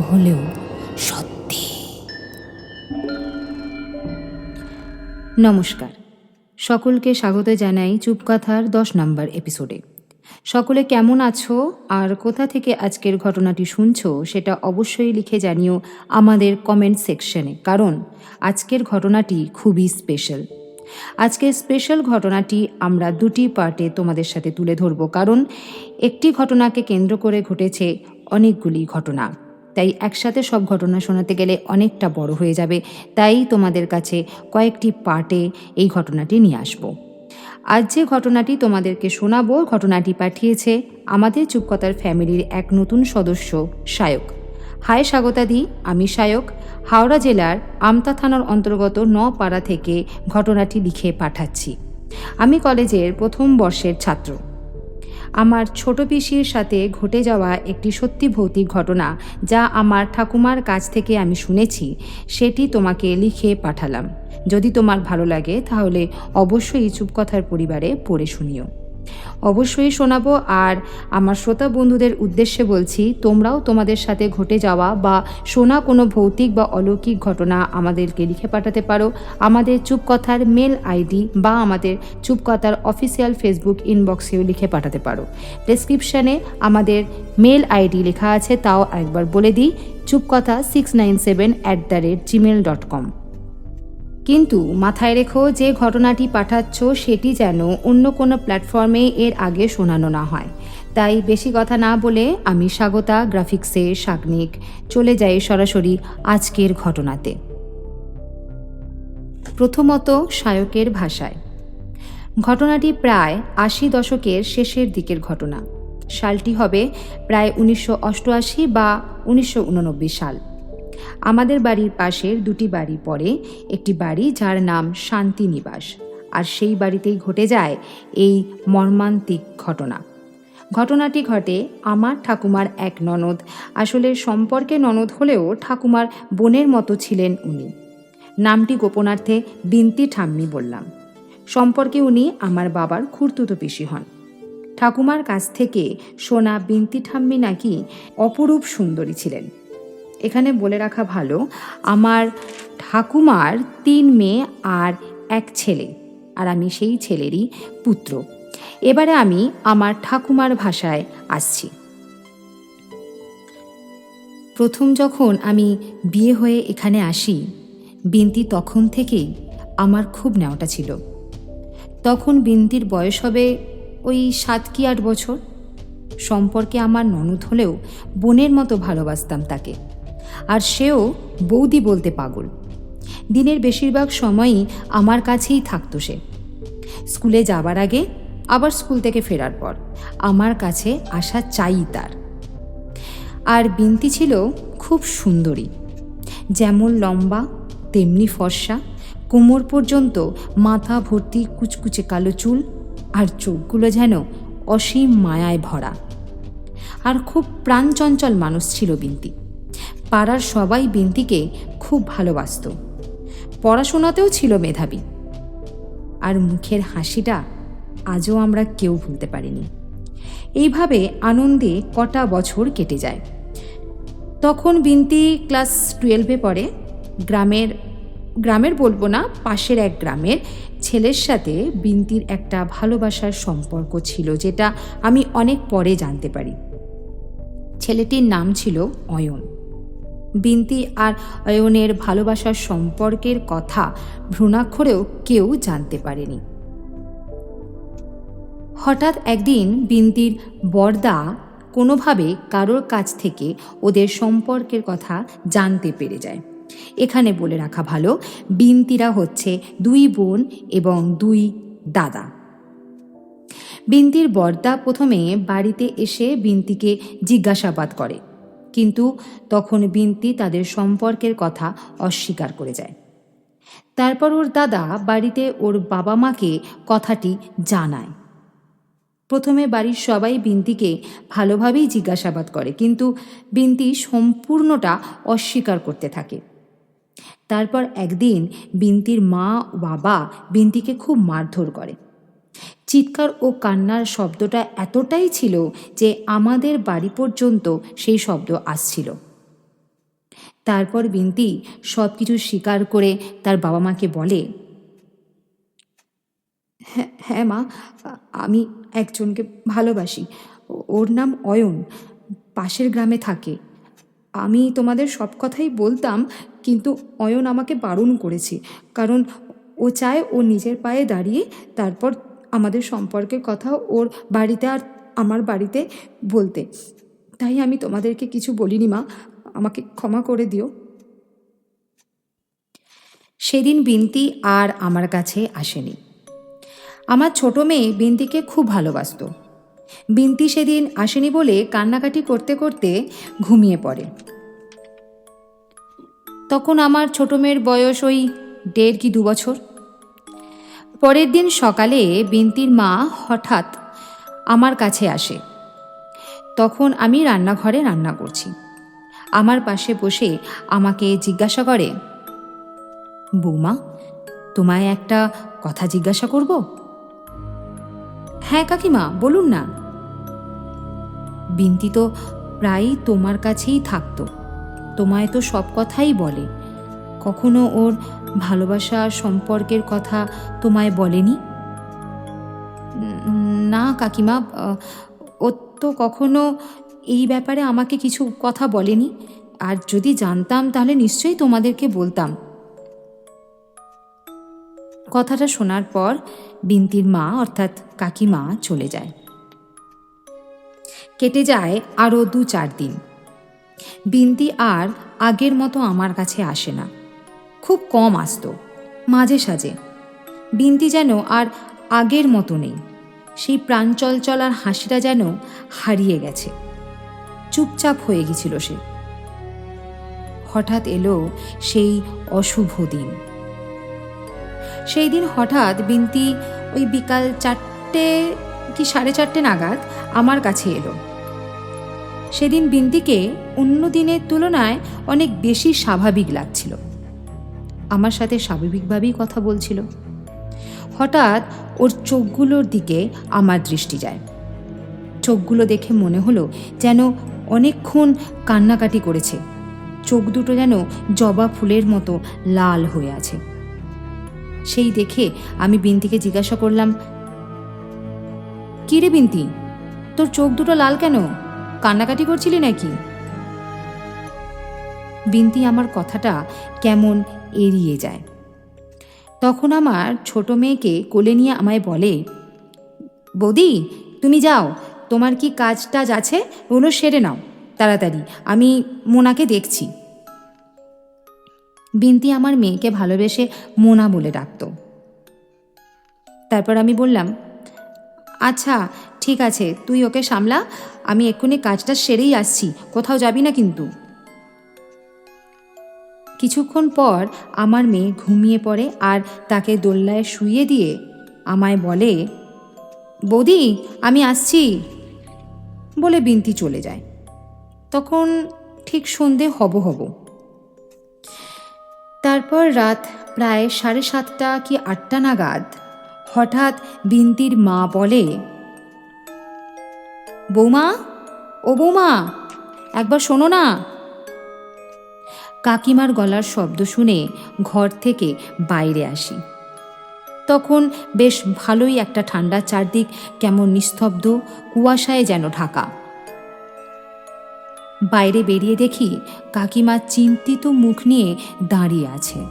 হলেও সত্যি। নমস্কার। সকলকে স্বাগত জানাই চুপকথার দশ নম্বর এপিসোডে। সকলে কেমন আছো? আর কোথা থেকে আজকের ঘটনাটি শুনছো? সেটা অবশ্যই লিখে জানিও আমাদের কমেন্ট সেকশনে কারণ আজকের ঘটনাটি খুবই স্পেশাল আজকের স্পেশাল ঘটনাটি আমরা দুটি পার্টে তোমাদের সাথে তুলে ধরব, কারণ একটি ঘটনাকে কেন্দ্র করে ঘটেছে অনেকগুলি ঘটনা। তাই একসাথে সব ঘটনা শোনাতে গেলে অনেকটা বড় হয়ে যাবে। তাই তোমাদের কাছে কয়েকটি পার্টে এই ঘটনাটি নিয়ে আসব। আজ যে ঘটনাটি তোমাদেরকে শোনাবো, ঘটনাটি পাঠিয়েছে আমাদের চুপকতার ফ্যামিলির এক নতুন সদস্য সায়ক হায় স্বাগতাদি, আমি সায়ক হাওড়া জেলার আমতা থানার অন্তর্গত নপাড়া থেকে ঘটনাটি লিখে পাঠাচ্ছি। আমি কলেজের প্রথম বর্ষের ছাত্র। আমার ছোট পিসির সাথে ঘটে যাওয়া একটি সত্যি ভৌতিক ঘটনা যা আমার ঠাকুমার কাছ থেকে আমি শুনেছি, সেটি তোমাকে লিখে পাঠালাম। যদি তোমার ভালো লাগে, তাহলে অবশ্যই চুপকথার পরিবারে পড়ে শুনিও। অবশ্যই শোনাবো আর আমার শ্রোতা বন্ধুদের উদ্দেশ্যে বলছি, তোমরাও তোমাদের সাথে ঘটে যাওয়া বা শোনা কোনো ভৌতিক বা অলৌকিক ঘটনা আমাদেরকে লিখে পাঠাতে পারো। আমাদের চুপকথার মেল আইডি বা আমাদের চুপকথার অফিসিয়াল ফেসবুক ইনবক্সেও লিখে পাঠাতে পারো। ডেসক্রিপশানে আমাদের মেল আইডি লেখা আছে, তাও একবার বলে দিই, Chupkotha six nine seven at the rate Gmail dot com. কিন্তু মাথায় রেখো যে ঘটনাটি পাঠাচ্ছ, সেটি যেন অন্য কোনো প্ল্যাটফর্মে এর আগে শোনানো না হয়। তাই বেশি কথা না বলে আমি স্বাগতা গ্রাফিক্সে শাগনিক চলে যাই সরাসরি আজকের ঘটনাতে। প্রথমত শায়কের ভাষায়। ঘটনাটি প্রায় আশি দশকের শেষের দিকের ঘটনা। সালটি হবে প্রায় উনিশশো অষ্টআশি বা উনিশশো উননব্বই সাল। আমাদের বাড়ির পাশের দুটি বাড়ি পরে একটি বাড়ি যার নাম শান্তিনিবাস। আর সেই বাড়িতেই ঘটে যায় এই মর্মান্তিক ঘটনা। ঘটনাটি ঘটে আমার ঠাকুমার এক ননদ। আসলে সম্পর্কে ননদ হলেও ঠাকুমার বোনের মতো ছিলেন উনি। নামটি গোপনার্থে বিন্তি ঠাম্মি বললাম। সম্পর্কে উনি আমার বাবার খুর্তুতো পিসি হন। ঠাকুমার কাছ থেকে সোনা বিন্তি ঠাম্মি নাকি অপরূপ সুন্দরী ছিলেন। এখানে বলে রাখা ভালো, আমার ঠাকুমার তিন মেয়ে আর এক ছেলে, আর আমি সেই ছেলেরই পুত্র। এবারে আমি আমার ঠাকুমার ভাষায় আসছি। প্রথম যখন আমি বিয়ে হয়ে এখানে আসি, বিন্তি তখন থেকেই আমার খুব নেওয়াটা ছিল। তখন বিন্তির বয়স হবে ওই সাত কি আট বছর। সম্পর্কে আমার ননদ হলেও বোনের মতো ভালোবাসতাম তাকে। আর সেও বৌদি বলতে পাগল। দিনের বেশিরভাগ সময়ই আমার কাছেই থাকতো সে। স্কুলে যাবার আগে, আবার স্কুল থেকে ফেরার পর, আমার কাছে আসা চাই তার। আর বিনতি ছিল খুব সুন্দরী। যেমন লম্বা, তেমনি ফর্সা, কোমর পর্যন্ত মাথা ভর্তি কুচকুচে কালো চুল, আর চোখগুলো যেন অসীম মায়ায় ভরা। আর খুব প্রাণচঞ্চল মানুষ ছিল বিন্তি। পাড়ার সবাই বিন্তিকে খুব ভালোবাসত। পড়াশোনাতেও ছিল মেধাবী। আর মুখের হাসিটা আজও আমরা কেউ ভুলতে পারিনি। এইভাবে আনন্দে কটা বছর কেটে যায়। তখন বিন্তি ক্লাস টুয়েলভে পড়ে। গ্রামের গ্রামের বলব না, পাশের এক গ্রামের ছেলের সাথে বিন্তির একটা ভালোবাসার সম্পর্ক ছিল, যেটা আমি অনেক পরে জানতে পারি। ছেলেটির নাম ছিল অয়ন। বিন্তি আর অয়নের ভালোবাসার সম্পর্কের কথা ভ্রূণাক্ষরেও কেউ জানতে পারেনি। হঠাৎ একদিন বিন্তির বর্দা কোনোভাবে কারোর কাছ থেকে ওদের সম্পর্কের কথা জানতে পেরে যায়। এখানে বলে রাখা ভালো, বিন্তিরা হচ্ছে দুই বোন এবং দুই দাদা। বিন্তির বর্দা প্রথমে বাড়িতে এসে বিন্তিকে জিজ্ঞাসাবাদ করে। কিন্তু তখন বিন্তি তাদের সম্পর্কের কথা অস্বীকার করে যায়। তারপর ওর দাদা বাড়িতে ওর বাবা মাকে কথাটি জানায়। প্রথমে বাড়ির সবাই বিন্তিকে ভালোভাবেই জিজ্ঞাসাবাদ করে, কিন্তু বিন্তি সম্পূর্ণটা অস্বীকার করতে থাকে। তারপর একদিন বিন্তির মা বাবা বিন্তিকে খুব মারধর করে। চিৎকার ও কান্নার শব্দটা এতটাই ছিল যে আমাদের বাড়ি পর্যন্ত সেই শব্দ আসছিল। তারপর বিন্তি সব কিছু স্বীকার করে তার বাবা মাকে বলে হ্যাঁ হ্যাঁ মা, আমি একজনকে ভালোবাসি। ওর নাম অয়ন, পাশের গ্রামে থাকে। আমি তোমাদের সব কথাই বলতাম, কিন্তু অয়ন আমাকে বারণ করেছে, কারণ ও চায় ও নিজের পায়ে দাঁড়িয়ে তারপর আমাদের সম্পর্কের কথা ওর বাড়িতে আর আমার বাড়িতে বলতে। তাই আমি তোমাদেরকে কিছু বলিনি, মা। আমাকে ক্ষমা করে দিও। সেদিন বিনতি আর আমার কাছে আসেনি। আমার ছোট মেয়ে বিন্তিকে খুব ভালোবাসত। বিন্তি সেদিন আসেনি বলে কান্নাকাটি করতে করতে ঘুমিয়ে পড়ে। তখন আমার ছোট মেয়ের বয়স ওই দেড় কি দু বছর। পরের দিন সকালে বিন্তির মা হঠাৎ আমার কাছে আসে। তখন আমি রান্নাঘরে রান্না করছি। আমার পাশে বসে আমাকে জিজ্ঞাসা করে, বৌমা, তোমায় একটা কথা জিজ্ঞাসা করব? হ্যাঁ কাকিমা, বলুন না। বিন্তি তো প্রায়ই তোমার কাছেই থাকতো। তোমায় তো সব কথাই বলে। কখনো ওর ভালোবাসা সম্পর্কের কথা তোমায় বলেনি? না কাকিমা ও তো কখনো এই ব্যাপারে আমাকে কিছু কথা বলেনি। আর যদি জানতাম তাহলে নিশ্চয়ই তোমাদেরকে বলতাম। কথাটা শোনার পর বিন্তির মা, অর্থাৎ কাকিমা, চলে যায়। কেটে যায় আরও দু চার দিন। বিন্তি আর আগের মতো আমার কাছে আসে না। খুব কম আসতো, মাঝে সাঝে। বিন্তি যেন আর আগের মতো নেই। সেই প্রাণচঞ্চল আর হাসিটা যেন হারিয়ে গেছে। চুপচাপ হয়ে গেছিল সে। হঠাৎ এলো সেই অশুভ দিন। সেই দিন হঠাৎ বিন্তি ওই বিকাল চারটে কি সাড়ে চারটে নাগাদ আমার কাছে এলো। সেদিন বিন্তিকে অন্য দিনের তুলনায় অনেক বেশি স্বাভাবিক লাগছিল। আমার সাথে স্বাভাবিকভাবেই কথা বলছিল। হঠাৎ ওর চোখগুলোর দিকে আমার দৃষ্টি যায়। চোখগুলো দেখে মনে হলো যেন অনেকক্ষণ কান্নাকাটি করেছে। চোখ দুটো যেন জবা ফুলের মতো লাল হয়ে আছে। সেই দেখে আমি বিন্তিকে জিজ্ঞাসা করলাম, কিরে বিন্তি, তোর চোখ দুটো লাল কেন? কান্নাকাটি করছিলি নাকি? বিন্তি আমার কথাটা কেমন এড়িয়ে যায়। তখন আমার ছোট মেয়েকে কোলে নিয়ে আমায় বলে, বৌদি, তুমি যাও, তোমার কি কাজ টাজ আছে? ওগুলো সেরে নাও, তাড়াতাড়ি, আমি মোনাকে দেখছি। বিন্তি আমার মেয়েকে ভালোবেসে মোনা বলে ডাকত। তারপর আমি বললাম আচ্ছা ঠিক আছে, তুই ওকে সামলা, আমি এক্ষুনি কাজটা সেরেই আসছি, কোথাও যাবি না কিন্তু। কিছুক্ষণ পর আমার মেয়ে ঘুমিয়ে পড়ে আর তাকে দোল্লায় শুইয়ে দিয়ে আমায় বলে, বৌদি, আমি আসছি। বলে বিনতি চলে যায়। তখন ঠিক সন্ধে হব হব। তারপর রাত প্রায় সাড়ে সাতটা কি আটটা নাগাদ হঠাৎ বিন্তির মা বলে, বৌমা, ও বৌমা, একবার শোনো না। কাকিমার গলার শব্দ শুনে ঘর থেকে বাইরে আসি। তখন বেশ ভালোই একটা ঠান্ডা চারদিক কেমন নিস্তব্ধ, কুয়াশায় যেন ঢাকা। বাইরে বেরিয়ে দেখি কাকিমা চিন্তিত মুখ নিয়ে দাঁড়িয়ে আছে।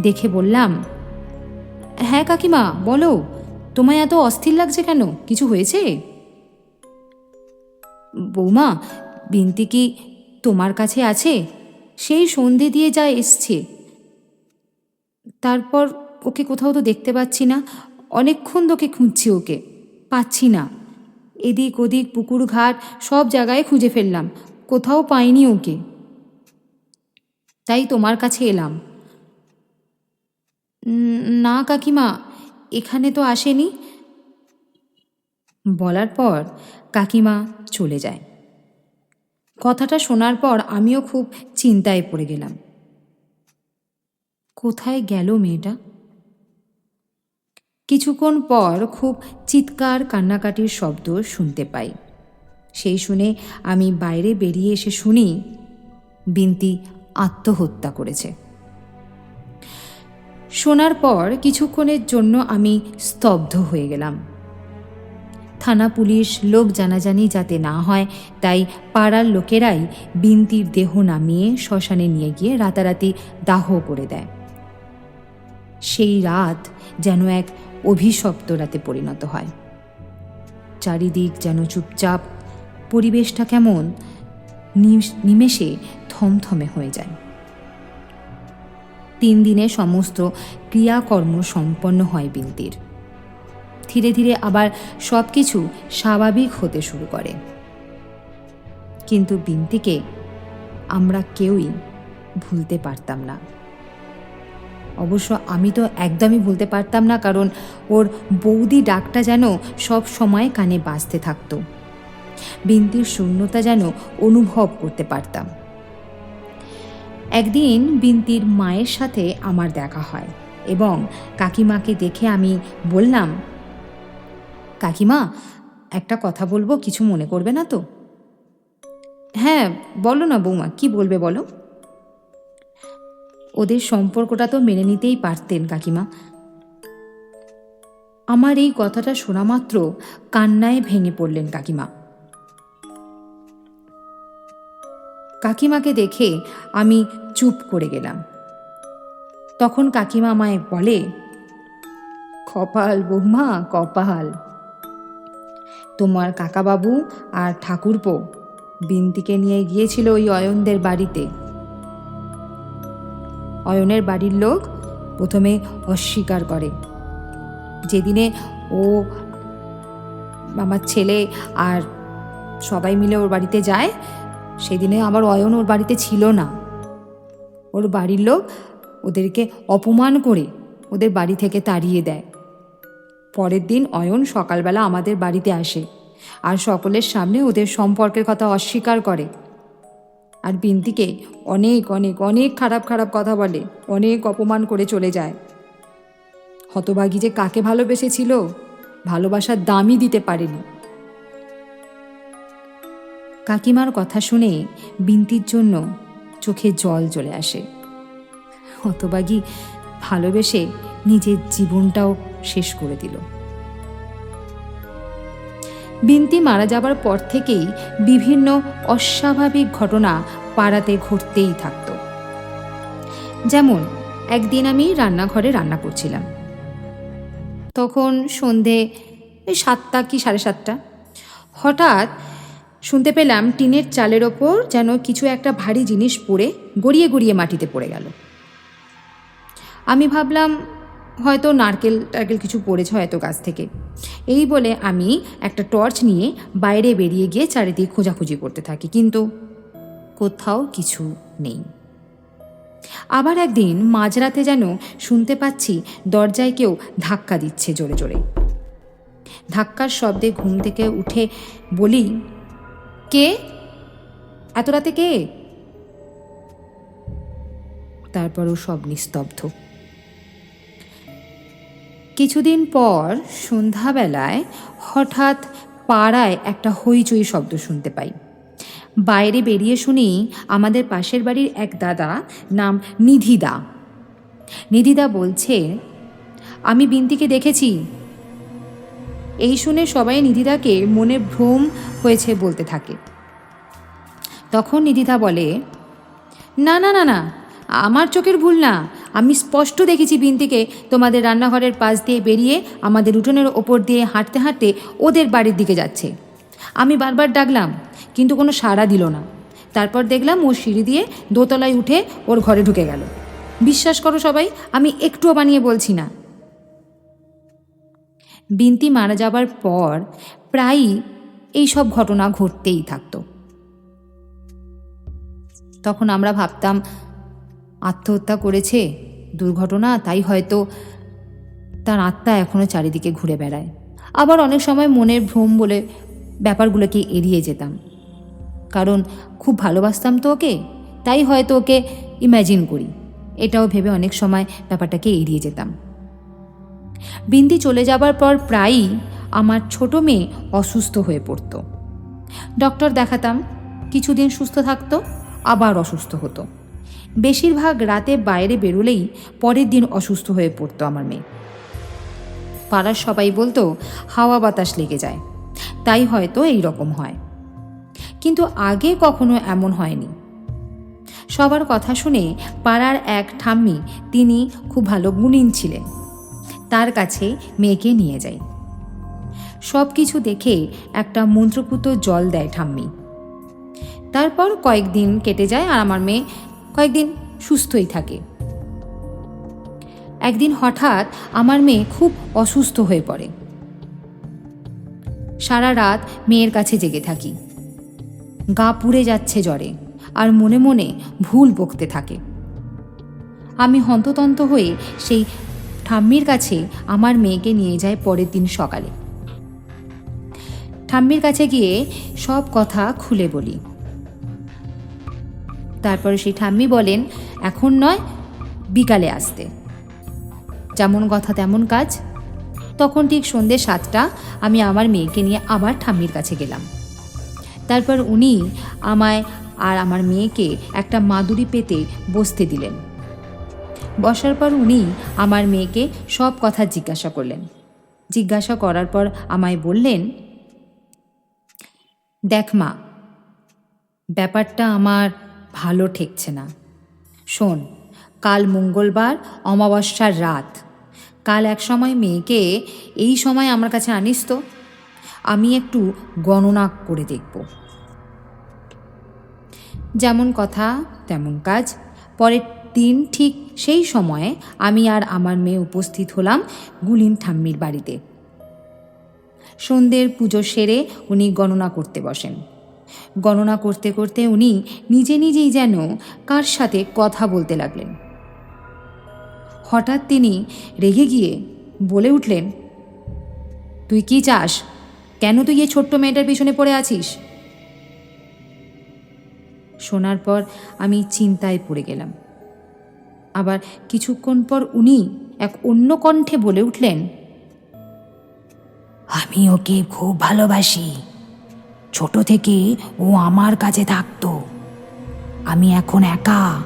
দেখে বললাম হ্যাঁ কাকিমা, বলো, তোমায় এত অস্থির লাগছে কেন? কিছু হয়েছে? বৌমা, বিনতি কি তোমার কাছে আছে? সেই সন্ধে দিয়ে যা এসছে। তারপর ওকে কোথাও তো দেখতে পাচ্ছি না। অনেকক্ষণ তোকে খুঁজছি ওকে। পাচ্ছি না। এদিক ওদিক পুকুর ঘাট সব জায়গায় খুঁজে ফেললাম। কোথাও পাইনি ওকে। তাই তোমার কাছে এলাম। না কাকিমা, এখানে তো আসেনি। বলার পর কাকিমা চলে যায়। কথাটা শোনার পর আমিও খুব চিন্তায় পড়ে গেলাম। কোথায় গেল মেয়েটা? কিছুক্ষণ পর খুব চিৎকার কান্নাকাটির শব্দ শুনতে পাই। সেই শুনে আমি বাইরে বেরিয়ে এসে শুনি, বিনতি আত্মহত্যা করেছে। শোনার পর কিছুক্ষণের জন্য আমি স্তব্ধ হয়ে গেলাম। থানা পুলিশ লোক জানাজানি যাতে না হয়, তাই পাড়ার লোকেরাই বিন্তির দেহ নামিয়ে শ্মশানে নিয়ে গিয়ে রাতারাতি দাহ করে দেয়। সেই রাত যেন এক অভিশপ্ত রাতে পরিণত হয়। চারিদিক যেন চুপচাপ, পরিবেশটা কেমন, নিম- নিমেষে থমথমে হয়ে যায়। তিন দিনে সমস্ত ক্রিয়াকর্ম সম্পন্ন হয় বিন্তির। ধীরে ধীরে আবার সব কিছু স্বাভাবিক হতে শুরু করে। কিন্তু বিন্তিকে আমরা কেউই ভুলতে পারতাম না। অবশ্য আমি তো একদমই ভুলতে পারতাম না, কারণ ওর বৌদি ডাকটা যেন সব সময় কানে বাজতে থাকতো। বিন্তির শূন্যতা যেন অনুভব করতে পারতাম। একদিন বিন্তির মায়ের সাথে আমার দেখা হয় এবং কাকিমাকে দেখে আমি বললাম কাকিমা, একটা কথা বলব, কিছু মনে করবে না তো? হ্যাঁ বলো না বৌমা, কি বলবে বলো? ওদের সম্পর্কটা তো মেনে নিতেই পারতেন কাকিমা। আমার এই কথাটা শোনা মাত্র কান্নায় ভেঙে পড়লেন কাকিমা। কাকিমাকে দেখে আমি চুপ করে গেলাম। তখন কাকিমা আমায় বলে, কপাল বৌমা, কপাল। তোমার কাকাবাবু আর ঠাকুরপো। বিন্তিকে নিয়ে গিয়েছিল ওই অয়নদের বাড়িতে। অয়নের বাড়ির লোক প্রথমে অস্বীকার করে। যেদিনে ও, আমার ছেলে আর সবাই মিলে ওর বাড়িতে যায়, সেদিনে আবার অয়ন ওর বাড়িতে ছিল না। ওর বাড়ির লোক ওদেরকে অপমান করে ওদের বাড়ি থেকে তাড়িয়ে দেয়। পরের দিন অয়ন সকালবেলা আমাদের বাড়িতে আসে আর সকলের সামনে ওদের সম্পর্কের কথা অস্বীকার করে। আর বিন্তিকে অনেক অনেক অনেক খারাপ খারাপ কথা বলে, অনেক অপমান করে চলে যায়। হতভাগী যে কাকে ভালোবেসেছিল, ভালোবাসার দামই দিতে পারেনি। কাকিমার কথা শুনে বিন্তির জন্য চোখে জল চলে আসে। হতবাগী ভালোবেসে নিজের জীবনটাও শেষ করে দিল। বিন্তি মারা যাবার পর থেকেই বিভিন্ন অস্বাভাবিক ঘটনা পাড়াতে ঘটতেই থাকত। যেমন, একদিন আমি রান্নাঘরে রান্না করছিলাম। তখন সন্ধে সাতটা কি সাড়ে সাতটা? হঠাৎ শুনতে পেলাম টিনের চালের ওপর যেন কিছু একটা ভারী জিনিস পড়ে গড়িয়ে গড়িয়ে মাটিতে পড়ে গেল। আমি ভাবলাম হয়তো নারকেল টারকেল কিছু পড়েছে হয়তো গাছ থেকে। এই বলে আমি একটা টর্চ নিয়ে বাইরে বেরিয়ে গিয়ে চারিদিকে খোঁজাখুঁজি করতে থাকি, কিন্তু কোথাও কিছু নেই। আবার একদিন মাঝরাতে যেন শুনতে পাচ্ছি দরজায় কেউ ধাক্কা দিচ্ছে জোরে জোরে। ধাক্কার শব্দে ঘুম থেকে উঠে বলি, কে? এত রাতে কে? তারপরও সব নিস্তব্ধ। কিছুদিন পর সন্ধ্যাবেলায় হঠাৎ পাড়ায় একটা হইচই শব্দ শুনতে পাই। বাইরে বেরিয়ে শুনি আমাদের পাশের বাড়ির এক দাদা নাম নিধিদা। নিধিদা বলছে, আমি বিন্তিকে দেখেছি। এই শুনে সবাই নিধিদাকে মনে ভ্রম হয়েছে বলতে থাকে। তখন নিধিদা বলে, না না না না, আমার চোখের ভুল না। আমি স্পষ্ট দেখেছি বিন্তিকে তোমাদের রান্নাঘরের পাশ দিয়ে বেরিয়ে আমাদের উঠোনের ওপর দিয়ে হাঁটতে হাঁটতে ওদের বাড়ির দিকে যাচ্ছে। আমি বারবার ডাকলাম, কিন্তু কোনো সাড়া দিল না। তারপর দেখলাম ও সিঁড়ি দিয়ে দোতলায় উঠে ওর ঘরে ঢুকে গেল। বিশ্বাস করো সবাই, আমি একটুও বানিয়ে বলছি না। বিন্তি মারা যাবার পর প্রায়ই এই সব ঘটনা ঘটতেই থাকতো। তখন আমরা ভাবতাম আত্মহত্যা করেছে। দুর্ঘটনা, তাই হয়তো তার আত্মা এখনও চারিদিকে ঘুরে বেড়ায়। আবার অনেক সময় মনের ভ্রম বলে ব্যাপারগুলোকে এড়িয়ে যেতাম। কারণ খুব ভালোবাসতাম তো ওকে, তাই হয়তো ওকে ইম্যাজিন করি। এটাও ভেবে অনেক সময় ব্যাপারটাকে এড়িয়ে যেতাম। বিন্দি চলে যাবার পর প্রায়ই আমার ছোট মেয়ে অসুস্থ হয়ে পড়তো। ডক্টর দেখাতাম, কিছুদিন সুস্থ থাকতো, আবার অসুস্থ হতো। বেশিরভাগ রাতে বাইরে বেরোলেই পরের দিন অসুস্থ হয়ে পড়তো আমার মেয়ে। পাড়ার সবাই বলতো, হাওয়া বাতাস লেগে যায়। তাই হয়তো এই রকম হয়। কিন্তু আগে কখনো এমন হয়নি। সবার কথা শুনে পাড়ার এক ঠাম্মি তিনি খুব ভালো গুণিন ছিলেন। তার কাছে মেয়েকে নিয়ে যাই সব কিছু দেখে একটা মন্ত্রপুত জল দেয় ঠাম্মি। তারপর কয়েকদিন কেটে যায় আর আমার মেয়ে কয়েকদিন সুস্থই থাকে। একদিন হঠাৎ আমার মেয়ে খুব অসুস্থ হয়ে পড়ে। সারা রাত মেয়ের কাছে জেগে থাকি। গা পুড়ে যাচ্ছে জ্বরে আর মনে মনে ভুল বকতে থাকে। আমি হন্ততন্ত হয়ে সেই ঠাম্মির কাছে আমার মেয়েকে নিয়ে যায় পরের দিন সকালে। ঠাম্মির কাছে গিয়ে সব কথা খুলে বলি। তারপরে সেই ঠাম্মি বলেন, এখন নয়, বিকালে আসতে। যেমন কথা তেমন কাজ। তখন ঠিক সন্ধ্যে সাতটা আমি আমার মেয়েকে নিয়ে আবার ঠাম্মির কাছে গেলাম। তারপর উনি আমায় আর আমার মেয়েকে একটা মাদুরি পেতে বসতে দিলেন। বসার পর উনি আমার মেয়েকে সব কথা জিজ্ঞাসা করলেন। জিজ্ঞাসা করার পর আমায় বললেন, দেখ মা, ব্যাপারটা আমার ভালো ঠেকছে না। শোন, কাল মঙ্গলবার, অমাবস্যার রাত। কাল এক সময় মেয়েকে এই সময় আমার কাছে আনিস তো। আমি একটু গণনা করে দেখব। যেমন কথা, তেমন কাজ। পরের দিন ঠিক সেই সময়ে আমি আর আমার মেয়ে উপস্থিত হলাম গুলিন ঠাম্মির বাড়িতে। সন্ধ্যের পুজো সেরে উনি গণনা করতে বসেন। গণনা করতে করতে উনি নিজে নিজেই যেন কার সাথে কথা বলতে লাগলেন। হঠাৎ তিনি রেগে গিয়ে বলে উঠলেন, তুই কি চাস? কেন তুই এই ছোট্ট মেয়েটার পিছনে পড়ে আছিস? শোনার পর আমি চিন্তায় পড়ে গেলাম। আবার কিছুক্ষণ পর উনি এক অন্য কণ্ঠে বলে উঠলেন, আমি ওকে খুব ভালোবাসি। ছোট থেকে ও আমার কাছে থাকতো। আমি এখন একা।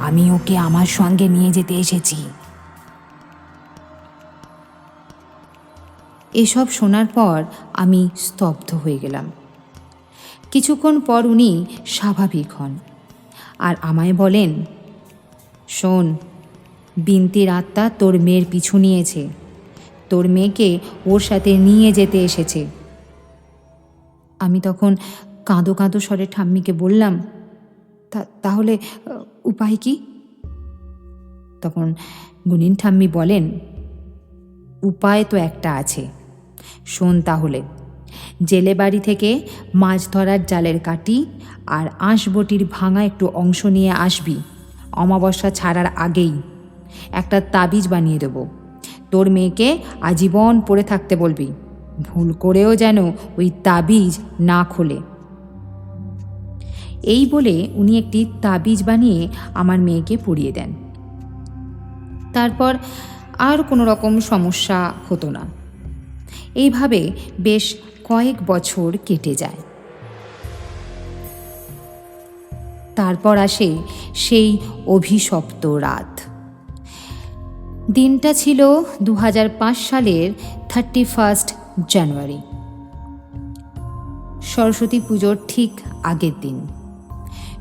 আমি ওকে আমার সঙ্গে নিয়ে যেতে এসেছি। এসব শোনার পর আমি স্তব্ধ হয়ে গেলাম। কিছুক্ষণ পর উনি স্বাভাবিক হন আর আমায় বলেন, শোন, বিনতির আত্মা তোর মেয়ের পিছু নিয়েছে। তোর মেয়েকে ওর সাথে নিয়ে যেতে এসেছে। আমি তখন কাঁদো কাঁদো স্বরে ঠাম্মিকে বললাম, "তা- তাহলে উপায় কি? তখন গুনিন ঠাম্মি বলেন, উপায় তো একটা আছে। শোন তাহলে, জেলে বাড়ি থেকে মাছ ধরার জালের কাটি আর আঁশবটির ভাঙা একটু অংশ নিয়ে আসবি। অমাবস্যা ছাড়ার আগেই একটা তাবিজ বানিয়ে দেব। তোর মেয়েকে আজীবন পড়ে থাকতে বলবি। ভুল করেও যেন ওই তাবিজ না খোলে। এই বলে উনি একটি তাবিজ বানিয়ে আমার মেয়েকে পরিয়ে দেন। তারপর আর কোনো রকম সমস্যা হতো না। এইভাবে বেশ কয়েক বছর কেটে যায়। তারপর আসে সেই অভিশপ্ত রাত। দিনটা ছিল দু হাজার পাঁচ সালের থার্টি ফার্স্ট জানুয়ারি। সরস্বতী পুজোর ঠিক আগের দিন।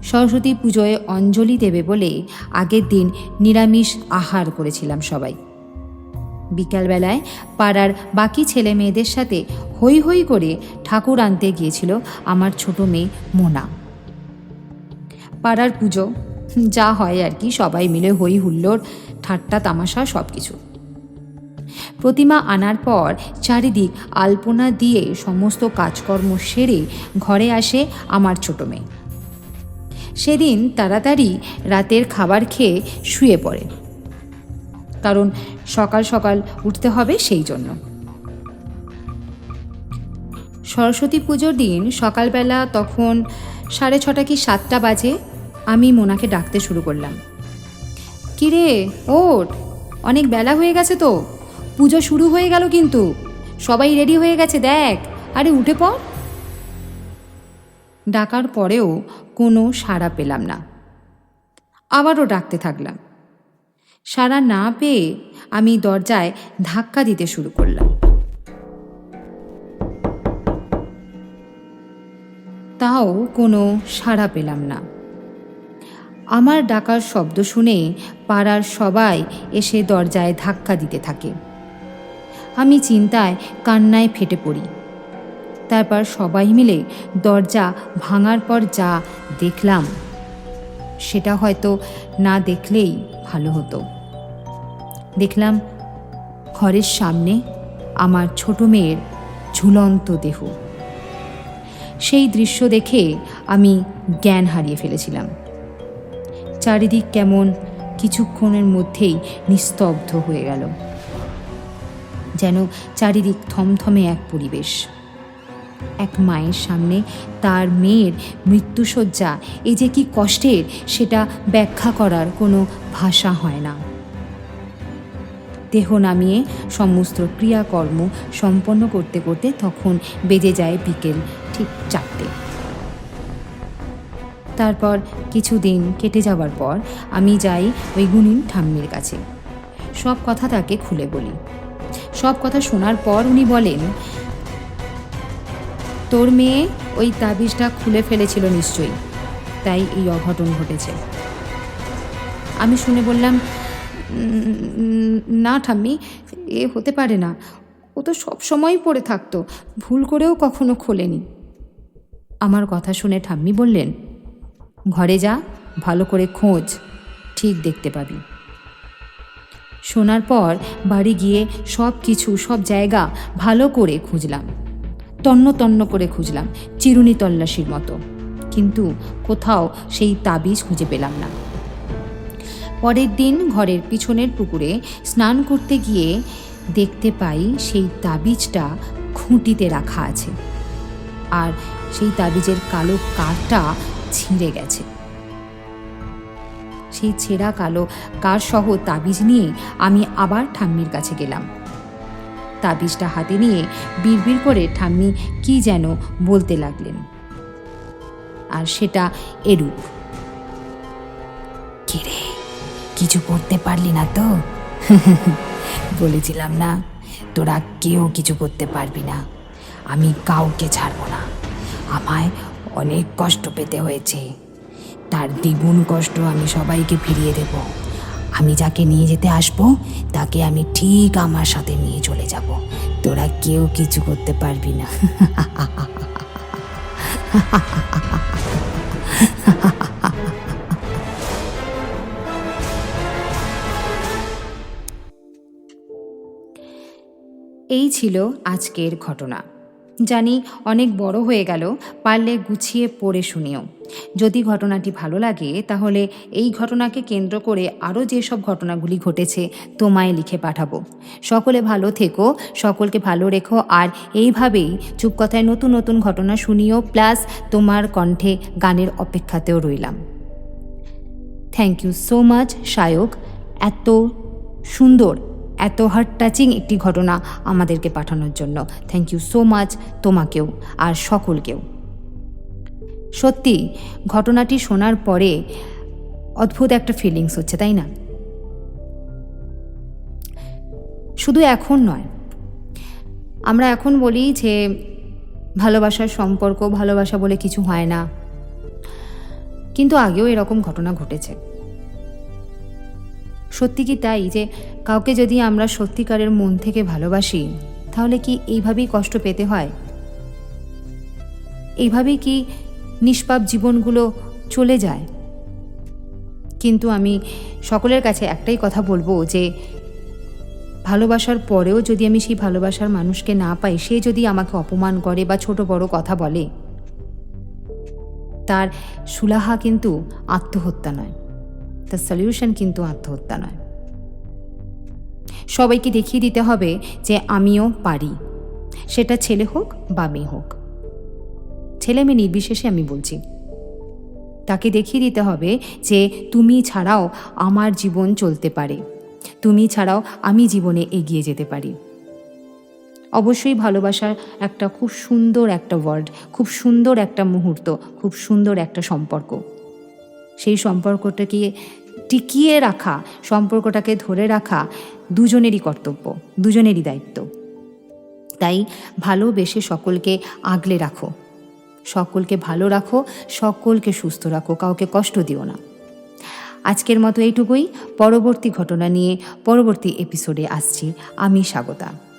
সরস্বতী পুজোয় অঞ্জলি দেবে বলে আগের দিন নিরামিষ আহার করেছিলাম সবাই। বিকালবেলায় পাড়ার বাকি ছেলে মেয়েদের সাথে হই হই করে ঠাকুর আনতে গিয়েছিল আমার ছোট মেয়ে মোনা। পাড়ার পুজো, যা হয় আর কি, সবাই মিলে হই হুল্লোড়, ঠাট্টা, তামাশা সব কিছু প্রতিমা আনার পর চারিদিক আলপনা দিয়ে সমস্ত কাজকর্ম সেরে ঘরে আসে আমার ছোট মেয়ে। সেদিন তাড়াতাড়ি রাতের খাবার খেয়ে শুয়ে পড়ে। কারণ সকাল সকাল উঠতে হবে সেই জন্য। সরস্বতী পুজোর দিন সকালবেলা তখন সাড়ে ছটা কি সাতটা বাজে আমি মোনাকে ডাকতে শুরু করলাম। কিরে, ওঠ, অনেক বেলা হয়ে গেছে তো। পুজো শুরু হয়ে গেল কিন্তু। সবাই রেডি হয়ে গেছে, দেখ। আরে, উঠে পড়। ডাকার পরেও কোনো সাড়া পেলাম না। আবারও ডাকতে থাকলাম। সাড়া না পেয়ে আমি দরজায় ধাক্কা দিতে শুরু করলাম। তাও কোনো সাড়া পেলাম না। আমার ডাকার শব্দ শুনে পাড়ার সবাই এসে দরজায় ধাক্কা দিতে থাকে। আমি চিন্তায় কান্নায় ফেটে পড়ি। তারপর সবাই মিলে দরজা ভাঙার পর যা দেখলাম, সেটা হয়তো না দেখলেই ভালো হতো। দেখলাম ঘরের সামনে আমার ছোট মেয়ের ঝুলন্ত দেহ। সেই দৃশ্য দেখে আমি জ্ঞান হারিয়ে ফেলেছিলাম। চারিদিক কেমন কিছুক্ষণের মধ্যেই নিস্তব্ধ হয়ে গেল। যেন চারিদিক থমথমে এক পরিবেশ। এক মায়ের সামনে তার মেয়ের মৃত্যুসজ্জা এই যে কি কষ্টের, সেটা ব্যাখ্যা করার কোনো ভাষা হয় না। দেহ নামিয়ে সমস্ত ক্রিয়াকর্ম সম্পন্ন করতে করতে তখন বেজে যায় বিকেল ঠিক চারটে। তারপর কিছুদিন কেটে যাওয়ার পর আমি যাই ওই গুণিন ঠাম্মির কাছে। সব কথা তাকে খুলে বলি। সব কথা শোনার পর উনি বলেন, তোর মেয়ে ওই তাবিজটা খুলে ফেলেছিল নিশ্চয়ই, তাই এই অঘটন ঘটেছে। আমি শুনে বললাম, না ঠাম্মি, এ হতে পারে না। ও তো সবসময়ই পড়ে থাকতো, ভুল করেও কখনো খোলেনি। আমার কথা শুনে ঠাম্মি বললেন, ঘরে যা, ভালো করে খোঁজ, ঠিক দেখতে পাবি। শোনার পর বাড়ি গিয়ে সব কিছু, সব জায়গা ভালো করে খুঁজলাম। তন্ন তন্ন করে খুঁজলাম, চিরুনি তল্লাশির মতো। কিন্তু কোথাও সেই তাবিজ খুঁজে পেলাম না। পরের দিন ঘরের পিছনের পুকুরে স্নান করতে গিয়ে দেখতে পাই সেই তাবিজটা খুঁটিতে রাখা আছে। আর সেই তাবিজের কালো কারটা ছিঁড়ে গেছে। সেই ছেঁড়া কালো কার সহ তাবিজ নিয়ে আমি আবার ঠাম্মির কাছে গেলাম। তাবিজটা হাতে নিয়ে বিড়বিড় করে ঠাম্মি কি যেন বলতে লাগলেন। আর সেটা এরূপ। কিরে, কিছু করতে পারলি না তো? বলেছিলাম, না, তোরা কেউ কিছু করতে পারবি না। আমি কাউকে ছাড়বো না। আমায় অনেক কষ্ট পেতে হয়েছে। তার দ্বিগুণ কষ্ট আমি সবাইকে ফিরিয়ে দেব। আমি যাকে নিয়ে যেতে আসব, তাকে আমি ঠিক আমার সাথে নিয়ে চলে যাব। তোরা কেউ কিছু করতে পারবি না। এই ছিল আজকের ঘটনা। জানি অনেক বড় হয়ে গেল, পারলে গুছিয়ে পড়ে শুনিও। যদি ঘটনাটি ভালো লাগে, তাহলে এই ঘটনাকে কেন্দ্র করে আরও যেসব ঘটনাগুলি ঘটেছে তোমায় লিখে পাঠাবো। সকলে ভালো থেকো, সকলকে ভালো রেখো, আর এইভাবেই চুপ কথায় নতুন নতুন ঘটনা শুনিও, প্লাস তোমার কণ্ঠে গানের অপেক্ষাতেও রইলাম। Thank you so much Shayak এত সুন্দর এত হার্ট টাচিং একটি ঘটনা আমাদেরকে পাঠানোর জন্য। থ্যাংক ইউ সো মাচ তোমাকেও আর সকলকেও। সত্যি, ঘটনাটি শোনার পরে অদ্ভুত একটা ফিলিংস হচ্ছে, তাই না? শুধু এখন নয়, আমরা এখন বলি যে ভালোবাসার সম্পর্ক ভালোবাসা বলে কিছু হয় না। কিন্তু আগেও এরকম ঘটনা ঘটেছে। সত্যি কি তাই যে কাউকে যদি আমরা সত্যিকারের মন থেকে ভালোবাসি, তাহলে কি এইভাবেই কষ্ট পেতে হয়? এইভাবেই কি নিষ্পাপ জীবনগুলো চলে যায়? কিন্তু আমি সকলের কাছে একটাই কথা বলব যে, ভালোবাসার পরেও যদি আমি সেই ভালোবাসার মানুষকে না পাই, সে যদি আমাকে অপমান করে বা ছোট বড় কথা বলে, তার সুলাহা কিন্তু আত্মহত্যা নয়। তার সলিউশন কিন্তু আত্মহত্যা নয়। সবাইকে দেখিয়ে দিতে হবে যে আমিও পারি। সেটা ছেলে হোক বা মেয়ে হোক। ছেলে মেয়ে নির্বিশেষে আমি বলছি, তাকে দেখিয়ে দিতে হবে যে তুমি ছাড়াও আমার জীবন চলতে পারে। তুমি ছাড়াও আমি জীবনে এগিয়ে যেতে পারি। অবশ্যই ভালোবাসার একটা খুব সুন্দর একটা ওয়ার্ড খুব সুন্দর একটা মুহূর্ত, খুব সুন্দর একটা সম্পর্ক। সেই সম্পর্কটাকে টিকিয়ে রাখা, সম্পর্কটাকে ধরে রাখা দুজনেরই কর্তব্য, দুজনেরই দায়িত্ব। তাই ভালোবেসে সকলকে আগলে রাখো। সকলকে ভালো রাখো, সকলকে সুস্থ রাখো, কাউকে কষ্ট দিও না। আজকের মতো এইটুকুই। পরবর্তী ঘটনা নিয়ে পরবর্তী এপিসোডে আসছি। আমি স্বাগতা।